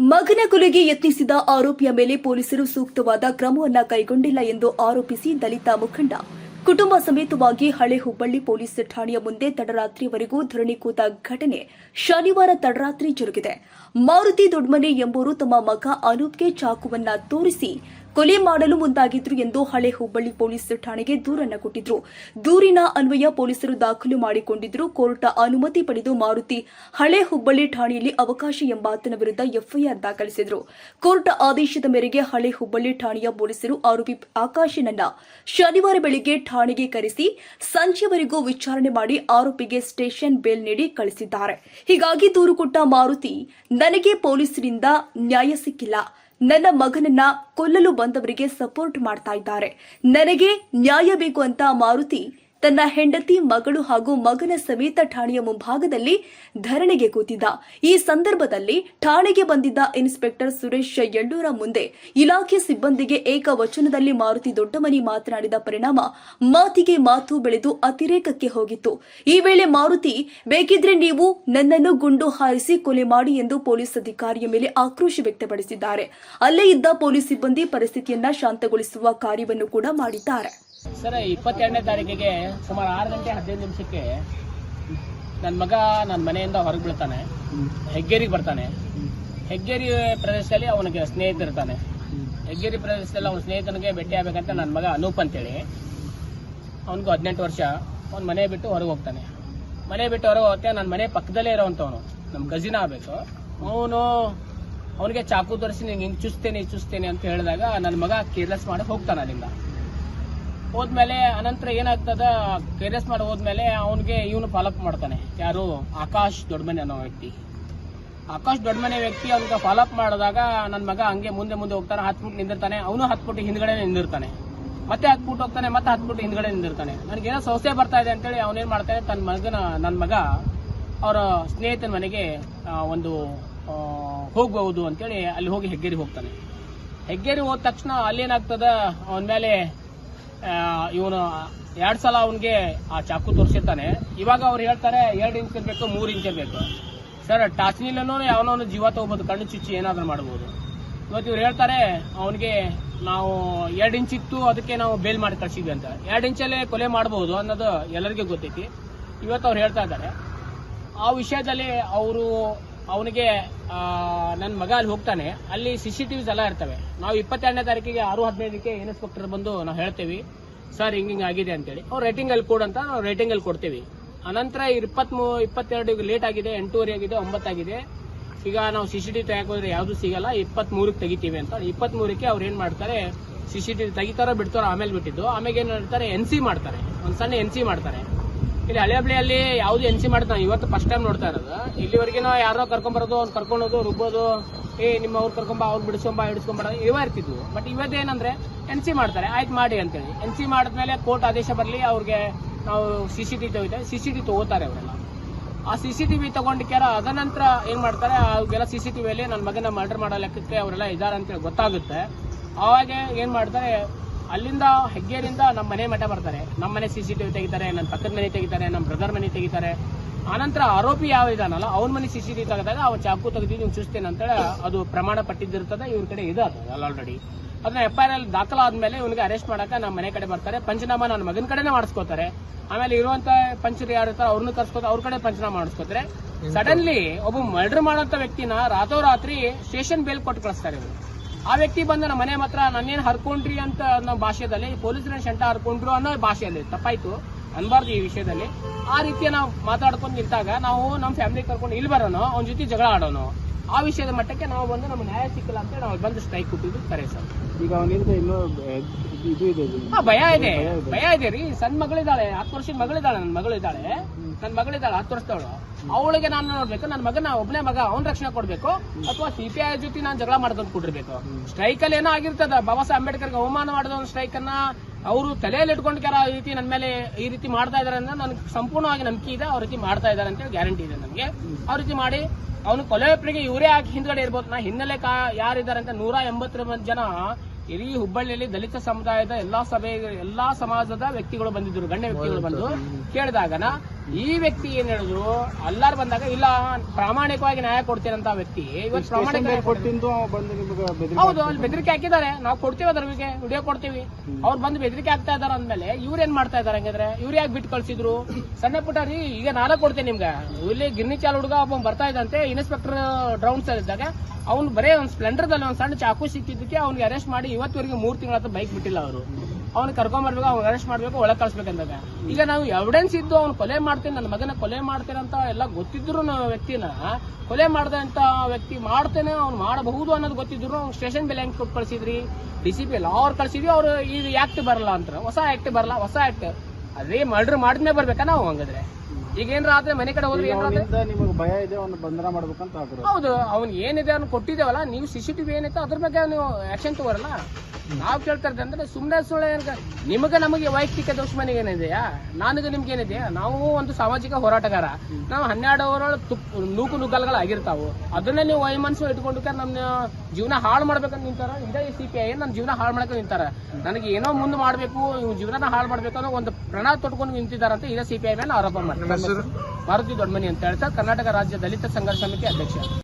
ಮಗನ ಕೊಲೆಗೆ ಯತ್ನಿಸಿದ ಆರೋಪಿಯ ಮೇಲೆ ಪೊಲೀಸರು ಸೂಕ್ತವಾದ ಕ್ರಮವನ್ನ ಕೈಗೊಂಡಿಲ್ಲ ಎಂದು ಆರೋಪಿಸಿ ದಲಿತ ಮುಖಂಡ. ಕುಟುಂಬ ಸಮೇತವಾಗಿ ಹಳೆ ಹುಬ್ಬಳ್ಳಿ ಪೊಲೀಸ್ ಠಾಣೆಯ ಮುಂದೆ ತಡರಾತ್ರಿವರೆಗೂ ಧರಣಿ ಕೂತ ಘಟನೆ ಶನಿವಾರ ತಡರಾತ್ರಿ ಜರುಗಿದೆ. ಮಾರುತಿ ದೊಡ್ಮನೆ ಎಂಬುವರು ತಮ್ಮ ಮಗ ಅನೂಪ್ಗೆ ಚಾಕುವನ್ನ ತೋರಿಸಿ ಕೊಲೆ ಮಾಡಲು ಮುಂದಾಗಿದ್ರು ಎಂದು ಹಳೆ ಹುಬ್ಬಳ್ಳಿ ಪೊಲೀಸ್ ಠಾಣೆಗೆ ದೂರನ್ನು ಕೊಟ್ಟಿದ್ರು. ದೂರಿನ ಅನ್ವಯ ಪೊಲೀಸರು ದಾಖಲು ಮಾಡಿಕೊಂಡಿದ್ರು. ಕೋರ್ಟ್ ಅನುಮತಿ ಪಡೆದು ಮಾರುತಿ ಹಳೆ ಹುಬ್ಬಳ್ಳಿ ಠಾಣೆಯಲ್ಲಿ ಅವಕಾಶ ಎಂಬಾತನ ವಿರುದ್ಧ ಎಫ್ಐಆರ್ ದಾಖಲಿಸಿದ್ರು. ಕೋರ್ಟ್ ಆದೇಶದ ಮೇರೆಗೆ ಹಳೆ ಹುಬ್ಬಳ್ಳಿ ಠಾಣೆಯ ಪೊಲೀಸರು ಆರೋಪಿ ಆಕಾಶನನ್ನ ಶನಿವಾರ ಬೆಳಿಗ್ಗೆ ಠಾಣೆಗೆ ಕರೆಸಿ ಸಂಜೆವರೆಗೂ ವಿಚಾರಣೆ ಮಾಡಿ ಆರೋಪಿಗೆ ಸ್ಟೇಷನ್ ಬೇಲ್ ನೀಡಿ ಕಳಿಸಿದ್ದಾರೆ. ಹೀಗಾಗಿ ದೂರು ಕೊಟ್ಟ ಮಾರುತಿ, ನನಗೆ ಪೊಲೀಸರಿಂದ ನ್ಯಾಯ ಸಿಕ್ಕಿಲ್ಲ. ನನ್ನ ಮಗನನ್ನ ಕೊಲ್ಲಲು ಬಂದವರಿಗೆ ಸಪೋರ್ಟ್ ಮಾಡ್ತಾ ಇದ್ದಾರೆ. ನನಗೆ ನ್ಯಾಯ ಬೇಕು ಅಂತ ಮಾರುತಿ ತನ್ನ ಹೆಂಡತಿ, ಮಗಳು ಹಾಗೂ ಮಗನ ಸಮೇತ ಠಾಣೆಯ ಮುಂಭಾಗದಲ್ಲಿ ಧರಣಿಗೆ ಕೂತಿದ್ದ. ಈ ಸಂದರ್ಭದಲ್ಲಿ ಠಾಣೆಗೆ ಬಂದಿದ್ದ ಇನ್ಸ್ಪೆಕ್ಟರ್ ಸುರೇಶ್ ಯಳ್ಳೂರ ಮುಂದೆ ಇಲಾಖೆ ಸಿಬ್ಬಂದಿಗೆ ಏಕವಚನದಲ್ಲಿ ಮಾರುತಿ ದೊಡ್ಡಮನಿ ಮಾತನಾಡಿದ ಪರಿಣಾಮ ಮಾತಿಗೆ ಮಾತು ಬೆಳೆದು ಅತಿರೇಕಕ್ಕೆ ಹೋಗಿತ್ತು. ಈ ವೇಳೆ ಮಾರುತಿ, ಬೇಕಿದ್ರೆ ನೀವು ನನ್ನನ್ನು ಗುಂಡು ಹಾರಿಸಿ ಕೊಲೆ ಮಾಡಿ ಎಂದು ಪೊಲೀಸ್ ಅಧಿಕಾರಿಯ ಮೇಲೆ ಆಕ್ರೋಶ ವ್ಯಕ್ತಪಡಿಸಿದ್ದಾರೆ. ಅಲ್ಲೇ ಇದ್ದ ಪೊಲೀಸ್ ಸಿಬ್ಬಂದಿ ಪರಿಸ್ಥಿತಿಯನ್ನ ಶಾಂತಗೊಳಿಸುವ ಕಾರ್ಯವನ್ನು ಕೂಡ ಮಾಡಿದ್ದಾರೆ. ಸರ್, ಇಪ್ಪತ್ತೆರಡನೇ ತಾರೀಕಿಗೆ ಸುಮಾರು ಆರು ಗಂಟೆ ಹದಿನೈದು ನಿಮಿಷಕ್ಕೆ ನನ್ನ ಮಗ ನನ್ನ ಮನೆಯಿಂದ ಹೊರಗೆ ಬೀಳ್ತಾನೆ. ಹೆಗ್ಗೇರಿಗೆ ಬರ್ತಾನೆ. ಹೆಗ್ಗೇರಿ ಪ್ರದೇಶದಲ್ಲಿ ಅವನಿಗೆ ಸ್ನೇಹಿತ ಇರ್ತಾನೆ. ಹೆಗ್ಗೇರಿ ಪ್ರದೇಶದಲ್ಲಿ ಅವನ ಸ್ನೇಹಿತನಿಗೆ ಭೇಟಿ ಆಗಬೇಕಂತ ನನ್ನ ಮಗ ಅನೂಪ್ ಅಂತೇಳಿ. ಅವನಿಗೂ ಹದಿನೆಂಟು ವರ್ಷ. ಅವ್ನ ಮನೆ ಬಿಟ್ಟು ಹೊರಗೆ ಹೋಗ್ತಾನೆ. ಮನೆ ಬಿಟ್ಟು ಹೊರಗೆ ಹೋಗ್ತಾನೆ ನನ್ನ ಮನೆ ಪಕ್ಕದಲ್ಲೇ ಇರೋವಂಥವನು ನಮ್ಮ ಗಜಿನ ಆಗಬೇಕು. ಅವನು, ಅವನಿಗೆ ಚಾಕು ತೋರಿಸಿ ನಿಂಗೆ ಹಿಂಗೆ ಚುಸ್ತೇನೆ ಚುಸ್ತೇನೆ ಅಂತ ಹೇಳಿದಾಗ ನನ್ನ ಮಗ ಕೇರ್ಲೆಸ್ ಮಾಡಿ ಹೋಗ್ತಾನೆ ಅಲ್ಲಿಂದ. ಹೋದ್ಮೇಲೆ ಅನಂತರ ಏನಾಗ್ತದ ಕೇರ್ಲೆಸ್ ಮಾಡಿ ಹೋದ್ಮೇಲೆ ಅವನಿಗೆ ಇವನು ಫಾಲೋಅಪ್ ಮಾಡ್ತಾನೆ. ಯಾರು? ಆಕಾಶ್ ದೊಡ್ಡಮನೆ ಅನ್ನೋ ವ್ಯಕ್ತಿ. ಆಕಾಶ್ ದೊಡ್ಡಮನೆ ವ್ಯಕ್ತಿ, ಅವ್ನಿಗೆ ಫಾಲೋಅಪ್ ಮಾಡಿದಾಗ ನನ್ನ ಮಗ ಹಂಗೆ ಮುಂದೆ ಮುಂದೆ ಹೋಗ್ತಾನೆ ಹತ್ತು ಫುಟ್ ನಿಂದಿರ್ತಾನೆ. ಅವನು ಹತ್ತು ಫುಟ್ ಹಿಂದ್ಗಡೆ ನಿಂದಿರ್ತಾನೆ. ಮತ್ತೆ ಹತ್ತು ಫುಟ್ ಹೋಗ್ತಾನೆ, ಮತ್ತೆ ಹತ್ತು ಫುಟ್ ಹಿಂದ್ಗಡೆ ನಿಂದಿರ್ತಾನೆ. ನನಗೇನೋ ಸಂಸ್ಥೆ ಬರ್ತಾ ಇದೆ ಅಂತೇಳಿ ಅವನೇನ್ ಮಾಡ್ತಾನೆ ತನ್ನ ಮಗನ ನನ್ನ ಮಗ ಅವರ ಸ್ನೇಹಿತನ ಮನೆಗೆ ಒಂದು ಹೋಗ್ಬಹುದು ಅಂತೇಳಿ ಅಲ್ಲಿ ಹೋಗಿ ಹೆಗ್ಗೇರಿ ಹೋಗ್ತಾನೆ. ಹೆಗ್ಗೇರಿ ಹೋದ ತಕ್ಷಣ ಅಲ್ಲೇನಾಗ್ತದ, ಅವನ ಮೇಲೆ ಇವನು ಎರಡು ಸಲ ಅವನಿಗೆ ಆ ಚಾಕು ತೋರಿಸಿರ್ತಾನೆ. ಇವಾಗ ಅವ್ರು ಹೇಳ್ತಾರೆ, ಎರಡು ಇಂಚ್ ಇರ್ಬೇಕು, ಮೂರು ಇಂಚ್ ಇರ್ಬೇಕು. ಸರ್ ಟಾಚ್ನಿಲೂ ಯಾವನೋ ಜೀವ ತಗೋಬಹುದು ಕಣ್ಣು ಚುಚ್ಚಿ ಏನಾದರೂ ಮಾಡ್ಬೋದು. ಇವತ್ತು ಇವ್ರು ಹೇಳ್ತಾರೆ, ಅವನಿಗೆ ನಾವು ಎರಡು ಇಂಚ್ ಇತ್ತು, ಅದಕ್ಕೆ ನಾವು ಬೇಲ್ ಮಾಡಿ ಕಳ್ಸಿದ್ವಿ ಅಂತ. ಎರಡು ಇಂಚಲ್ಲೇ ಕೊಲೆ ಮಾಡಬಹುದು ಅನ್ನೋದು ಎಲ್ಲರಿಗೂ ಗೊತ್ತೈತಿ. ಇವತ್ತು ಅವ್ರು ಹೇಳ್ತಾ ಇದ್ದಾರೆ. ಆ ವಿಷಯದಲ್ಲಿ ಅವರು ಅವನಿಗೆ ನನ್ನ ಮಗ ಅಲ್ಲಿ ಹೋಗ್ತಾನೆ. ಅಲ್ಲಿ ಸಿ ಸಿ ಟಿವಿಸ್ ಎಲ್ಲ ಇರ್ತವೆ. ನಾವು ಇಪ್ಪತ್ತೆರಡನೇ ತಾರೀಕಿಗೆ ಆರು ಹದಿನೈದಕ್ಕೆ ಇನ್ಸ್ಪೆಕ್ಟರ್ ಬಂದು ನಾವು ಹೇಳ್ತೀವಿ, ಸರ್, ಹಿಂಗ್ ಹಿಂಗ್ ಆಗಿದೆ ಅಂತೇಳಿ. ಅವ್ರು ರೈಟಿಂಗ್ ಅಲ್ಲಿ ಕೊಡು ಅಂತ ನಾವು ರೈಟಿಂಗ್ ಅಲ್ಲಿ ಕೊಡ್ತೀವಿ. ಅನಂತರ ಇಪ್ಪತ್ಮೂ ಇಪ್ಪತ್ತೆರಡು ಲೇಟ್ ಆಗಿದೆ, ಎಂಟೂವರೆ ಆಗಿದೆ ಒಂಬತ್ತಾಗಿದೆ ಈಗ ನಾವು ಸಿ ಸಿ ಟಿವಿ ತೆಗಿಯಕ್ಕೆ ಹೋದ್ರೆ ಯಾವುದು ಸಿಗಲ್ಲ, ಇಪ್ಪತ್ಮೂರಕ್ಕೆ ತೆಗಿತೀವಿ ಅಂತ. ಇಪ್ಪತ್ಮೂರಕ್ಕೆ ಅವ್ರು ಏನು ಮಾಡ್ತಾರೆ ಸಿ ಸಿ ಟಿವಿ ತೆಗಿತಾರೋ ಬಿಡ್ತಾರೋ ಆಮೇಲೆ ಬಿಟ್ಟಿದ್ದು. ಆಮೇಲೆ ಏನು ಮಾಡ್ತಾರೆ ಎನ್ ಸಿ ಮಾಡ್ತಾರೆ. ಒಂದು ಸಣ್ಣ ಎನ್ ಸಿ ಮಾಡ್ತಾರೆ. ಇಲ್ಲಿ ಹಳೆ ಹಳ್ಳಿಯಲ್ಲಿ ಯಾವ್ದು ಎನ್ ಸಿ ಮಾಡ್ತಾ ಇವತ್ತು ಫಸ್ಟ್ ಟೈಮ್ ನೋಡ್ತಾ ಇರೋದು. ಇಲ್ಲಿವರೆಗೆ ನಾವು ಯಾರೋ ಕರ್ಕೊಂಬರೋದು ಅವ್ನು ಕರ್ಕೊಳೋದು ರುಬ್ಬೋದು. ಏ, ನಿಮ್ಮ ಅವ್ರು ಕರ್ಕೊಂಬ ಅವ್ರು ಬಿಡಿಸ್ಕೊಂಬ ಹಿಡಿಸ್ಕೊಂಬ ಇವ ಇರ್ತಿದ್ವು. ಬಟ್ ಇವತ್ತೇನಂದ್ರೆ ಎನ್ ಸಿ ಮಾಡ್ತಾರೆ. ಆಯ್ತು ಮಾಡಿ ಅಂತೇಳಿ. ಎನ್ ಸಿ ಮಾಡಿದ್ಮೇಲೆ ಕೋರ್ಟ್ ಆದೇಶ ಬರಲಿ, ಅವ್ರಿಗೆ ನಾವು ಸಿ ಸಿ ಟಿ ತೆಗಿತೇವೆ ಸಿ ಸಿ ಟಿ ತಗೋತಾರೆ ಅವರೆಲ್ಲ. ಆ ಸಿ ಸಿ ಟಿ ವಿ ತಗೊಂಡಿಕ್ಕಾರ ಅದನಂತರ ಏನ್ ಮಾಡ್ತಾರೆ, ಅವ್ರಿಗೆಲ್ಲ ಸಿ ಸಿ ಟಿ ವಿಯಲ್ಲಿ ನನ್ನ ಮಗನ ಮರ್ಡರ್ ಮಾಡೋ ಲೆಕ್ಕಕ್ಕೆ ಅವರೆಲ್ಲ ಇದಾರೆ ಅಂತೇಳಿ ಗೊತ್ತಾಗುತ್ತೆ. ಆವಾಗ ಏನ್ ಮಾಡ್ತಾರೆ ಅಲ್ಲಿಂದ ಹೆಗ್ಗೇರಿಂದ ನಮ್ಮ ಮನೆ ಮಠ ಬರ್ತಾರೆ. ನಮ್ಮ ಮನೆ ಸಿ ಸಿ ಟಿವಿ ತೆಗಿತಾರೆ ನನ್ನ ಪಕ್ಕದ ಮನೆ ತೆಗಿತಾರೆ ನಮ್ಮ ಬ್ರದರ್ ಮನೆ ತೆಗಿತಾರೆ. ಆನಂತರ ಆರೋಪಿ ಯಾವ ಇದಾನಲ್ಲ ಅವನ ಮನೆ ಸಿ ಸಿ ಟಿವಿ ತೆಗೆದಾಗ ಅವ್ನು ಚಾಕು ತೆಗೆದಿದ್ದು ನೀವು ಚೂಸ್ತೇನೆ ಅಂತೇಳಿ ಅದು ಪ್ರಮಾಣ ಪಟ್ಟಿದ್ದಿರ್ತದೆ ಇವ್ರ ಕಡೆ ಇದು ಅಲ್ಲ ಆಲ್ರೆಡಿ ಅದನ್ನ ಎಫ್ ಐ ಆರ್ ಅಲ್ಲಿ ದಾಖಲಾದ್ಮೇಲೆ ಇವನಿಗೆ ಅರೆಸ್ಟ್ ಮಾಡಕ್ಕೆ ನಮ್ಮ ಮನೆ ಕಡೆ ಬರ್ತಾರೆ. ಪಂಚನಾಮ ನನ್ನ ಮಗನ ಕಡೆನೇ ಮಾಡಿಸ್ಕೋತಾರೆ. ಆಮೇಲೆ ಇರುವಂತ ಪಂಚರು ಯಾರು ಇರ್ತಾರೆ ಅವ್ರನ್ನ ಕರ್ಸ್ಕೋತ ಅವ್ರ ಕಡೆ ಪಂಚನಾಮ ಮಾಡಿಸ್ಕೋತಾರೆ. ಸಡನ್ಲಿ ಒಬ್ಬ ಮರ್ಡರ್ ಮಾಡೋಂತ ವ್ಯಕ್ತಿನ ರಾತೋರಾತ್ರಿ ಸ್ಟೇಷನ್ ಬೇಲ್ ಕೊಟ್ಟು ಕಳಿಸ್ತಾರೆ ಇವರು. ಆ ವ್ಯಕ್ತಿ ಬಂದು ನಮ್ಮ ಮನೆ ಮಾತ್ರ ನನ್ನೇನು ಹರ್ಕೊಂಡ್ರಿ ಅಂತ ಅನ್ನೋ ಭಾಷೆದಲ್ಲಿ ಪೊಲೀಸರ ಶಂಟ ಹರ್ಕೊಂಡ್ರು ಅನ್ನೋ ಭಾಷೆಯಲ್ಲಿ ತಪ್ಪಾಯ್ತು. ಅನ್ಬಾರ್ದು ಈ ವಿಷಯದಲ್ಲಿ. ಆ ರೀತಿಯ ನಾವು ಮಾತಾಡ್ಕೊಂಡು ನಿಂತಾಗ ನಾವು ನಮ್ಮ ಫ್ಯಾಮಿಲಿ ಕರ್ಕೊಂಡು ಇಲ್ಲಿ ಬರೋಣ ಅವ್ನ ಜೊತೆ ಜಗಳ ಆಡೋಣ ಆ ವಿಷಯದ ಮಟ್ಟಕ್ಕೆ ನಾವು ಬಂದು ನಮ್ಗೆ ನ್ಯಾಯ ಸಿಕ್ಕಿಲ್ಲ ಅಂತ ನಾವು ಬಂದು ಸ್ಟ್ರೈಕ್ ಕೊಟ್ಟಿದ್ದು ಕರೆ ಸರ್. ಈಗ ಅವನಿಂದ ಇನ್ನೂ ಇದು ಇದೆ ಇದು. ಭಯ ಇದೆ. ಭಯ ಇದೆ ರೀ. ಸಣ್ಣ ಮಗಳಿದ್ದಾಳೆ ಹತ್ತು ವರ್ಷದ ಮಗಳಿದ್ದಾಳೆ ನನ್ನ ಮಗಳಿದ್ದಾಳೆ. ನನ್ನ ಮಗಳಿದ್ದಾಳೆ ಹತ್ತು ವರ್ಷದವಳು. ಅವಳಿಗೆ ನಾನು ನೋಡ್ಬೇಕು ನನ್ನ ಮಗನ ಒಬ್ಬನೇ ಮಗ, ಅವ್ನ ರಕ್ಷಣೆ ಕೊಡ್ಬೇಕು, ಅಥವಾ ಸಿಪಿಐ ಜೊತೆ ನಾನು ಜಗಳ ಮಾಡ್ಕೊಂಡು ಕೊಟ್ಟಿರ್ಬೇಕು ಸ್ಟ್ರೈಕ್ ಅಲ್ಲಿ ಏನೋ ಆಗಿರ್ತದ, ಬಾಬಾ ಸಾಹೇಬ್ ಅಂಬೇಡ್ಕರ್ಗೆ ಅವಮಾನ ಮಾಡಿದ ಒಂದು ಸ್ಟ್ರೈಕ್ ಅನ್ನ ಅವರು ತಲೆಯಲ್ಲಿ ಇಟ್ಕೊಂಡು ಕೆಲ ಈ ರೀತಿ ನನ್ನ ಮೇಲೆ ಈ ರೀತಿ ಮಾಡ್ತಾ ಇದಾರೆ ಅಂದ್ರೆ ನನಗೆ ಸಂಪೂರ್ಣವಾಗಿ ನಂಬಿಕೆ ಇದೆ, ಅವ್ರ ರೀತಿ ಮಾಡ್ತಾ ಇದಾರೆ ಅಂತ ಹೇಳಿ ಗ್ಯಾರಂಟಿ ಇದೆ ನನಗೆ. ಆ ರೀತಿ ಮಾಡಿ, ಅವನು ಕೊಲೆಯೊಬ್ಬರಿಗೆ ಇವರೇ ಹಾಕಿ ಹಿಂದ್ಗಡೆ ಇರ್ಬೋದು. ನಾ ಹಿನ್ನೆಲೆ ಕಾ ಯಾರಿದ್ದಾರೆ ಅಂತ ನೂರ ಎಂಬತ್ತರ ಜನ ಇಡೀ ಹುಬ್ಬಳ್ಳಿಯಲ್ಲಿ ದಲಿತ ಸಮುದಾಯದ ಎಲ್ಲಾ ಸಭೆ ಎಲ್ಲಾ ಸಮಾಜದ ವ್ಯಕ್ತಿಗಳು ಬಂದಿದ್ರು ಗಣ್ಯ ವ್ಯಕ್ತಿಗಳು ಬಂದು. ಕೇಳಿದಾಗನ ಈ ವ್ಯಕ್ತಿ ಏನ್ ಹೇಳಿದ್ರು ಎಲ್ಲಾರು ಬಂದಾಗ ಇಲ್ಲ ಪ್ರಾಮಾಣಿಕವಾಗಿ ನ್ಯಾಯ ಕೊಡ್ತೀರಂತ ವ್ಯಕ್ತಿ ಇವತ್ತು ಪ್ರಾಮಾಣಿಕ ಹೌದು ಅಲ್ಲಿ ಬೆದರಿಕೆ ಹಾಕಿದ್ದಾರೆ. ನಾವು ಕೊಡ್ತೀವಿ ಅದ್ರ ಬಗ್ಗೆ ವಿಡಿಯೋ ಕೊಡ್ತೀವಿ. ಅವ್ರು ಬಂದು ಬೆದರಿಕೆ ಹಾಕ್ತಾ ಇದಾರೆ ಅಂದ್ಮೇಲೆ ಇವ್ರು ಏನ್ ಮಾಡ್ತಾ ಇದಾರೆ ಹಂಗಿದ್ರೆ ಇವ್ರು ಯಾಕೆ ಬಿಟ್ಟು ಕಳ್ಸಿದ್ರು? ಸಣ್ಣ ಪುಟ್ಟ ರೀ ಈಗ ನಾನೇ ಕೊಡ್ತೇನೆ ನಿಮ್ಗೆ. ಇಲ್ಲಿ ಗಿರ್ನಿ ಚಾಲ್ ಹುಡುಗ ಒಬ್ಬ ಬರ್ತಾ ಇದ್ದಂತೆ ಇನ್ಸ್ಪೆಕ್ಟರ್ ಡ್ರೌನ್ಸ್ ಇದ್ದಾಗ ಅವ್ನು ಬರೇ ಒಂದು ಸ್ಪ್ಲೆಂಡರ್ದಲ್ಲಿ ಒಂದು ಸಣ್ಣ ಚಾಕು ಸಿಕ್ಕಿದ್ದಕ್ಕೆ ಅವ್ನಿಗೆ ಅರೆಸ್ಟ್ ಮಾಡಿ ಇವತ್ತುವರೆಗೆ ಮೂರು ತಿಂಗಳ ಬೈಕ್ ಬಿಟ್ಟಿಲ್ಲ ಅವರು. ಅವ್ನು ಮಾಡ್ಬೇಕು ಅವ್ನ ಅರೆಸ್ಟ್ ಮಾಡ್ಬೇಕು, ಒಳಗೆ ಕಳ್ಸ್ಬೇಕಂದಾಗ ಈಗ ನಾವು ಎವಿಡೆನ್ಸ್ ಇದ್ದು ಅವ್ನು ಕೊಲೆ ಮಾಡ್ತೀನಿ, ನನ್ನ ಮಗನ ಕೊಲೆ ಮಾಡ್ತೇನೆ ಅಂತ ಎಲ್ಲ ಗೊತ್ತಿದ್ರು ವ್ಯಕ್ತಿನ, ಕೊಲೆ ಮಾಡ್ದೆ ಅಂತ ವ್ಯಕ್ತಿ ಮಾಡ್ತೇನೆ, ಅವ್ನು ಮಾಡಬಹುದು ಅನ್ನೋದು ಗೊತ್ತಿದ್ರು ಅವ್ನು ಸ್ಟೇಷನ್ ಬೆಲೆ ಹೆಂಗ್ ಕೊಟ್ಟು ಕಳ್ಸಿದ್ರಿ? ಡಿ ಸಿ ಪಿ ಎಲ್ಲ ಅವ್ರು ಕಳ್ಸಿದ್ವಿ, ಅವ್ರು ಈಗ ಆಕ್ಟ್ ಬರಲ್ಲ ಅಂತ ಹೊಸ ಆಕ್ಟ್ ಬರಲ್ಲ, ಹೊಸ ಆಕ್ಟ್ ಅದೇ ಮರ್ಡರ್ ಮಾಡಿದ್ಮೇಲೆ ಬರ್ಬೇಕಾ ನಾವು ಹಂಗಂದ್ರೆ? ಈಗ ಏನ್ರ ಆದ್ರೆ ಮನೆ ಕಡೆ ಹೋದ್ರೆ ಏನಾದ್ರೆ ನಿಮ್ಗೆ ಭಯ ಇದೆ ಅವನು ಬಂಧನ ಮಾಡ್ಬೇಕಂತ ಹೌದು ಅವ್ನು ಏನಿದೆ ಅವ್ನು ಕೊಟ್ಟಿದ್ದೇವಲ್ಲ ನೀವು ಸಿ ಸಿ ಟಿವಿ ಏನೈತೆ ಅದ್ರ ಬಗ್ಗೆ ನೀವು ಆಕ್ಷನ್ ತಗೋರಲ್ಲ? ನಾವು ಕೇಳ್ತಾ ಇದ್ದೆ ಅಂದ್ರೆ ಸುಮ್ಮನೆ ಸುಳ್ಳು ಏನಕ್ಕೆ ನಿಮಗೆ ನಮಗೆ ವೈಯಕ್ತಿಕ ದುಶ್ಮನಿಗೆ ಏನಿದೆಯಾ? ನನಗೆ ನಿಮ್ಗೆ ಏನಿದೆಯಾ? ನಾವು ಒಂದು ಸಾಮಾಜಿಕ ಹೋರಾಟಗಾರ. ನಾವು ಹನ್ನೆರಡು ಅವರ ನೂಕು ನುಗ್ಗಲ್ಗಳು ಆಗಿರ್ತಾವು. ಅದನ್ನೇ ನೀವು ವೈಮನ್ಸು ಇಟ್ಕೊಂಡು ನಮ್ಮ ಜೀವನ ಹಾಳು ಮಾಡ್ಬೇಕಂತ ನಿಂತಾರ? ಇದೇ ಸಿ ಪಿ ಐ ನನ್ನ ಜೀವನ ಹಾಳು ಮಾಡಕ್ಕೆ ನಿಂತಾರ? ನನಗೆ ಏನೋ ಮುಂದೆ ಮಾಡಬೇಕು ಇವ್ ಜೀವನ ಹಾಳು ಮಾಡ್ಬೇಕು ಅನ್ನೋ ಒಂದು ಪ್ರಣ ತೊಟ್ಕೊಂಡು ನಿಂತಿದ್ದಾರಂತ ಇದೇ ಸಿ ಪಿ ಐ ಮೇಲೆ ಆರೋಪ ಮಾಡ್ತಾರೆ. ಮಾರುತಿ ದೊಡ್ಡಮನಿ ಅಂತ ಹೇಳ್ತಾ ಕರ್ನಾಟಕ ರಾಜ್ಯ ದಲಿತ ಸಂಘರ್ಷ ಸಮಿತಿ ಅಧ್ಯಕ್ಷ.